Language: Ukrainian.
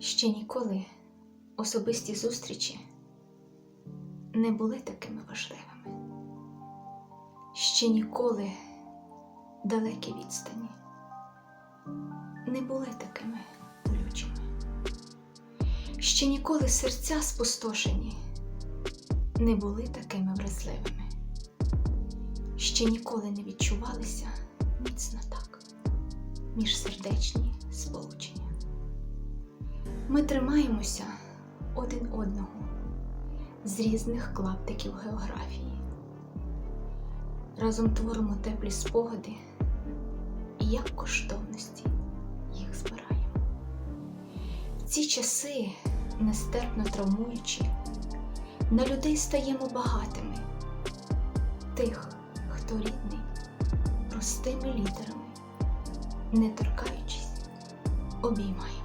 Ще ніколи особисті зустрічі не були такими важливими. Ще ніколи далекі відстані не були такими болючими. Ще ніколи серця спустошені не були такими вразливими. Ще ніколи не відчувалися міцно так міжсердечні сполучення. Ми тримаємося один одного з різних клаптиків географії. Разом творимо теплі спогади і як коштовності їх збираємо. В ці часи, нестерпно травмуючи, на людей стаємо багатими, тих, хто рідний, простими літерами, не торкаючись, обіймаємо.